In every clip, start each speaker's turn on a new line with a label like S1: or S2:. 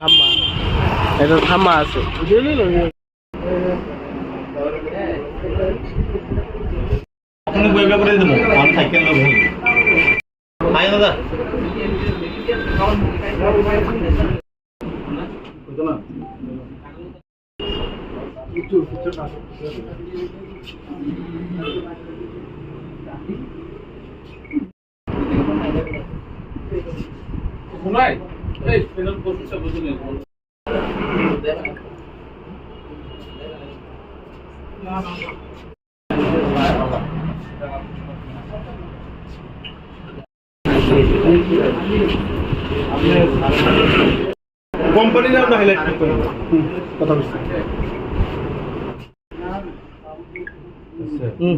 S1: থাম্মা এটা থাম্মা আছে বুঝলি না
S2: আপনি বইবে করে দেবো আমি সাইকেল নেব হাই দাদা কোম্পানি নাম হাইলাইট করতে হবে?
S1: কথা বলছি। হুম।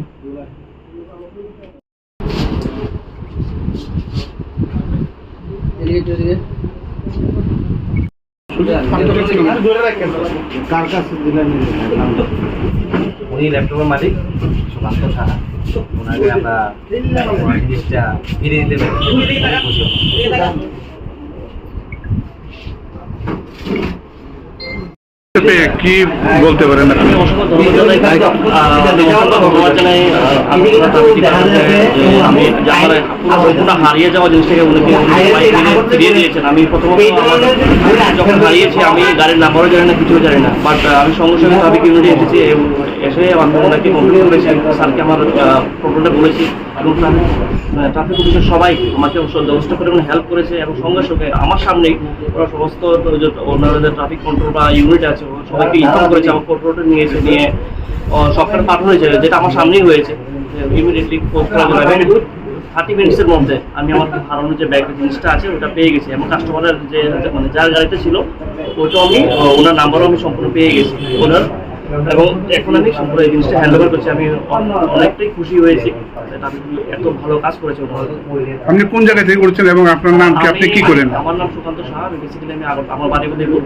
S3: কার কাছে দিলেন? উনি ল্যাপটপের মালিক সুকান্ত সাহা। ওনাকে আমরা জিনিসটা ফিরে দিতে পারি
S4: কি বলতে পারেন
S3: হারিয়ে যাওয়া জিনিসটাকে ফিরিয়ে- দিয়েছেন আমি যখন হারিয়েছি, আমি গাড়ির নাম্বারও জানি না কিছুও জানি না। বাট আমি সঙ্গে সঙ্গে সাবিক ইউনিটে এসেছি এসে আমি ওনাকে কমপ্লেন করেছি স্যারকে আমার প্রবলেমটা বলেছি। ট্রাফিক পুলিশের সবাই আমাকে যথেষ্ট পরিমাণে হেল্প করেছে এবং সঙ্গে সঙ্গে আমার সামনেই ওরা সমস্ত ওনারা যে ট্রাফিক কন্ট্রোল বা ইউনিট আছে সবাইকে ইনফর্ম করেছে আমার কন্ট্রোলটা নিয়েছে নিয়ে সফটওয়্যার পাঠানো হয়েছে যেটা আমার সামনেই হয়েছে। ইমিডিয়েটলি পোস্ট করা যাবে থার্টি মিনিটসের মধ্যে আমি আমার হারানোর যে ব্যাগ জিনিসটা আছে ওটা পেয়ে গেছি। এবং কাস্টমারের যে মানে যার গাড়িতে ছিল ওটাও আমি ওনার নাম্বারও আমি সম্পূর্ণ পেয়ে গেছি। ওনার এবং এখন আমি সম্পূর্ণ এই জিনিসটা হ্যান্ড ওভার করছি। আমি অনেকটাই খুশি হয়েছি আমি এত ভালো কাজ করেছে
S4: আপনি কোন জায়গা থেকে করছেন এবং আপনার নাম কি? আপনি কি করেন?
S3: আমার নাম সুকান্ত সাহা। আমি বেসিক্যালি আমি আমার বাড়ি উদয়পুর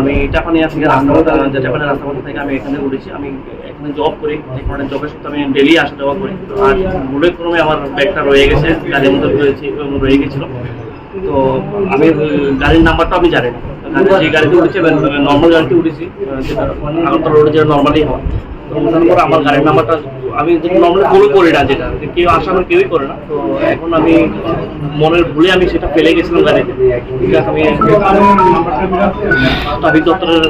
S3: আমি জাপানিয়া থেকে রাস্তা যে জাপানের রাস্তা থেকে আমি এখানে উঠেছি। আমি এখানে জব করি। এখানে জবের সাথে আমি ডেলি আসা যাওয়া করি। আর ভুলের ক্রমে আমার ব্যাগটা রয়ে গেছে। গাড়ির মধ্যে রয়েছে রয়ে গেছিল। তো আমি গাড়ির নাম্বারটা আমি জানি না। গাড়ি- যে গাড়িতে উঠেছি নর্মাল গাড়িতে উঠেছি আহ, যেটা আগরতলা রোডে যেটা নর্মালি হয়। তো ওঠার পর আমার গাড়ির নাম্বারটা আমি নর্মালি ফলো করি না যেটা কেউ কেউই করে না তো এখন আমি মনের ভুলে আমি সেটা ফেলে গেছিলাম গাড়িতে। আমি ট্রাফিক দপ্তরের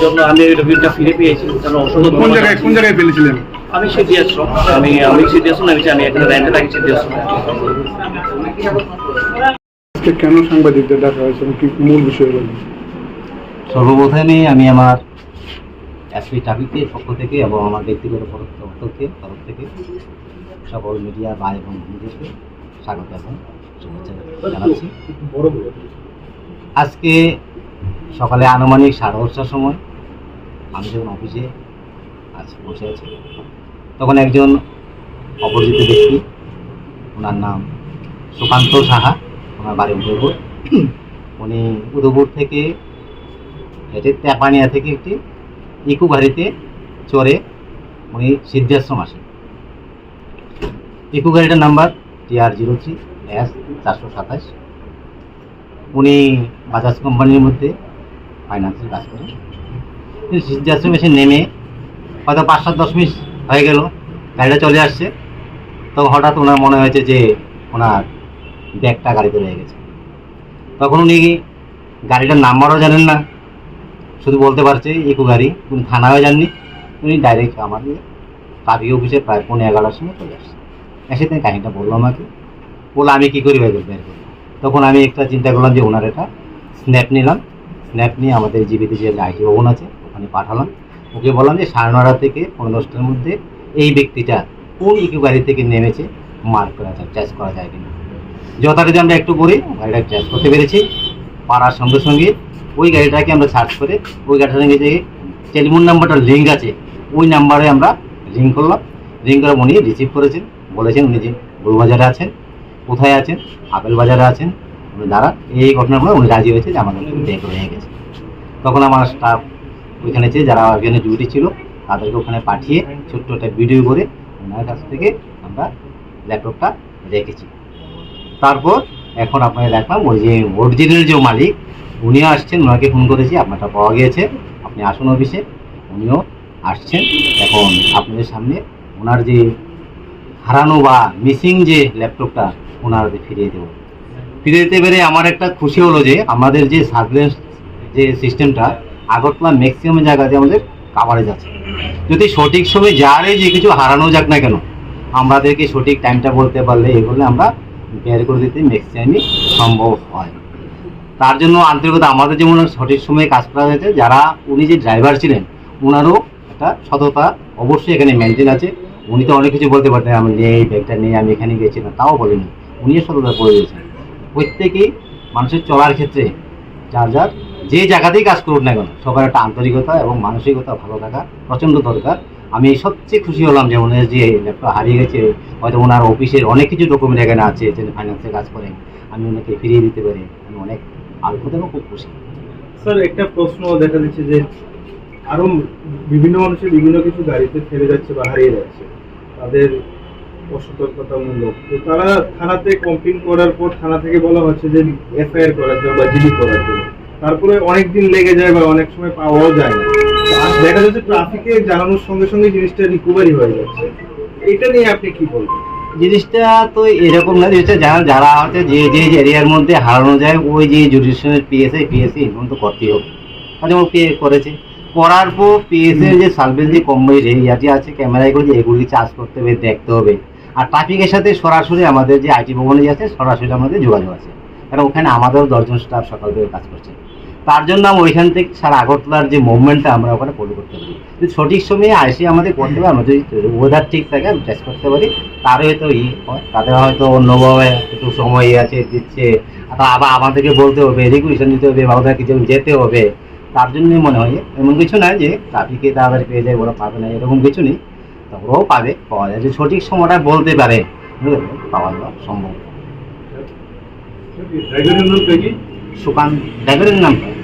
S3: জন্য আমি ওই রিভিউটা ফিরে পেয়েছি। তাহলে অসংখ্য
S4: কোন
S3: ধন্যবাদ।
S4: জায়গায় কোন জায়গায় ফেলেছিলেন
S3: আমি আমি আমি সিডিএস আমি জানি এখানে র্যান্টে থাকি
S4: আজকে কেন সাংবাদিকদের ডাকা হয়েছে? কি মূল বিষয় বলেন
S3: সর্বপ্রথমে আমি আমার এসপি ট্রাফিকের পক্ষ থেকে এবং আমার ব্যক্তিগত থেকে, তরফ থেকে সকল মিডিয়া ভাই এবং বন্ধুদেরকে স্বাগত এবং শুভেচ্ছা জানাচ্ছি। আজকে সকালে আনুমানিক সাড়ে দশটার সময় আমি যখন অফিসে আছি বসে আছি তখন একজন অপরিচিত ব্যক্তি, ওনার নাম সুকান্ত সাহা। ওনার বাড়ি উদয়পুর। উনি উদয়পুর থেকে হেঁটে তেপানিয়া থেকে একটি ইকো গাড়িতে চড়ে উনি সিদ্ধাশ্রম আসেন। ইকো গাড়িটার number TR zero three S চারশো সাতাশ। উনি বাজাজ কোম্পানির মধ্যে ফাইন্যান্সের কাজ করেন। সিদ্ধাশ্রম এসে নেমে হয়তো পাঁচ সাত দশ মিনিট হয়ে গেল, গাড়িটা চলে আসছে। তখন হঠাৎ ওনার মনে হয়েছে যে ওনার ব্যাগটা গাড়িতে রয়ে গেছে। তখন উনি গাড়িটার নাম্বারও জানেন না, শুধু বলতে পারছে ইকো গাড়ি, উনি থানায়ও যাননি, উনি ডাইরেক্ট আমার ট্রাফিক অফিসে প্রায় পনেরো এগারোটার সময় চলে আসছে। এসে তিনি কাহিনিটা বলল আমাকে। বলে আমি কী করি বের বের করব? তখন আমি একটা চিন্তা করলাম যে ওনার এটা স্ন্যাপ নিলাম। স্ন্যাপ নিয়ে আমাদের জীবিত যে আইটি ভবন আছে, ওখানে পাঠালাম। ওকে বললাম যে সাড়ে নটা থেকে পনেরো দশটার মধ্যে এই ব্যক্তিটা কোন ইকো গাড়ি থেকে নেমেছে মার্ক করা যায় ট্রেস করা যায় কিনা। যথারীতি আমরা একটু করি গাড়িটা ট্রেস করতে পেরেছি। পাড়ার সঙ্গে সঙ্গে ওই গাড়িটাকে আমরা সার্চ করে, ওই গাড়িটার সঙ্গে যে টেলিফোন নাম্বারটা লিঙ্ক আছে, ওই নাম্বারে আমরা রিং করলাম। রিং করে উনি রিসিভ করেছেন, বলেছেন উনি যে গোলবাজারে আছেন, কোথায় আছেন, আপেল বাজারে আছেন, উনি দাঁড়া, এই ঘটনাগুলো উনি রাজি হয়েছে যে আমাদের ব্যাগ রয়ে গেছে। তখন আমার স্টাফ ওইখানে যে যারা ওইখানে ডিউটি ছিল, তাদেরকে ওখানে পাঠিয়ে ছোট্ট একটা ভিডিও করে ওনার কাছ থেকে আমরা ল্যাপটপটা রেখেছি। তারপর এখন আপনাকে দেখলাম ওই যে অরিজিনাল যে মালিক, উনিও আসছেন, ওনাকে ফোন করেছি, আপনারটা পাওয়া গিয়েছে। আপনি আসুন অফিসে উনিও আসছেন। এখন আপনাদের সামনে ওনার যে হারানো বা মিসিং যে ল্যাপটপটা ওনার ফিরিয়ে দেবো। ফিরিয়ে দিতে পেরে আমার একটা খুশি হলো যে, আমাদের যে সার্ভিলেন্স যে সিস্টেমটা আগরতলা ম্যাক্সিমাম জায়গাতে আমাদের কাভারেজ আছে। যদি সঠিক সময় যারে যে কিছু হারানো যাক না কেন, আমাদেরকে সঠিক টাইমটা বলতে পারলে এগুলো আমরা বের করে দিতে ম্যাক্সিমামই সম্ভব হয়। তার জন্য আন্তরিকতা আমাদের যেমন সঠিক সময়ে কাজ করা হয়েছে, যারা উনি যে ড্রাইভার ছিলেন ওনারও একটা সততা অবশ্যই এখানে মেনটেন আছে। উনি তো অনেক কিছু বলতে পারতেন, আমি নেই ব্যাগটা নেই, আমি এখানে গেছি না। তাও বলিনি উনিও সততা করে দিয়েছেন। প্রত্যেকেই মানুষের চলার ক্ষেত্রে যার যার যে জায়গাতেই কাজ করুন না কেন, সবার একটা আন্তরিকতা এবং মানসিকতা ভালো থাকা প্রচণ্ড দরকার। আমি সবচেয়ে খুশি হলাম যে ওনার যে ল্যাপটপ হারিয়ে গেছে, হয়তো ওনার অফিসের অনেক কিছু ডকুমেন্ট এখানে আছে যে ফাইন্যান্সে কাজ করেন, আমি ওনাকে ফিরিয়ে দিতে পারি। আমি অনেক আলপতে এবং খুব খুশি।
S1: স্যার, একটা প্রশ্ন দেখা যাচ্ছে যে আরও বিভিন্ন মানুষের বিভিন্ন কিছু গাড়িতে ফেলে যাচ্ছে বা হারিয়ে যাচ্ছে, তাদের অসতর্কতামূলক। তো তারা থানাতে কমপ্লেন করার পর থানা থেকে বলা হচ্ছে যে এফআইআর করার জন্য বা জিডি করার জন্য। তারপরে অনেক দিন লেগে যায় বা অনেক সময় পাওয়াও যায় না। দেখা যাচ্ছে ট্রাফিকে জানানোর সঙ্গে সঙ্গে জিনিসটা রিকভারি হয়ে যাচ্ছে। এটা নিয়ে আপনি কি বলবেন?
S3: জিনিসটা তো এরকম না, জিনিসটা যারা যারা হচ্ছে যে যে এরিয়ার মধ্যে হারানো যায়, ওই যে জুডিশনের পিএসএ পিএসসি ইনফর্ম তো করতেই হবে। যেমন পে করেছে। করার পর পিএসএ যে সার্ভিস যে যে ইয়াটি আছে ক্যামেরায় যে এগুলি চার্জ করতে হবে, দেখতে হবে। আর ট্রাফিকের সাথে সরাসরি আমাদের যে আইটি ভবনে আছে, সরাসরি আমাদের যোগাযোগ আছে। কারণ ওখানে আমাদেরও দশজন স্টাফ সকাল থেকে কাজ করছে। তার জন্য আমরা ওইখান থেকে সারা আগরতলার যে মুভমেন্টটা আমরা ওখানে ফলো করতে পারি। সঠিক সময়ে আসে আমাদের করতে পারি, আমরা যদি ওয়েদার ঠিক থাকে, আমি টেস্ট করতে পারি তার হয়তো ই হয়। তাদের হয়তো অন্যভাবে একটু সময় আছে, দিচ্ছে। তা আবার আমাদেরকে বলতে হবে রেগুলেশন দিতে হবে, বা ওদের কিছু যেতে হবে। তার জন্যই মনে হয়, এমন কিছু না যে ট্রাফিকে তাড়াতাড়ি পেয়ে যায়, ওরা পাবে না, এরকম কিছু নেই। তো ওরাও পাবে, পাওয়া যায়। যে সঠিক সময়টা বলতে পারে? পাওয়া যাওয়া সম্ভব। সুকান্ত ড্রাইভারের নামটা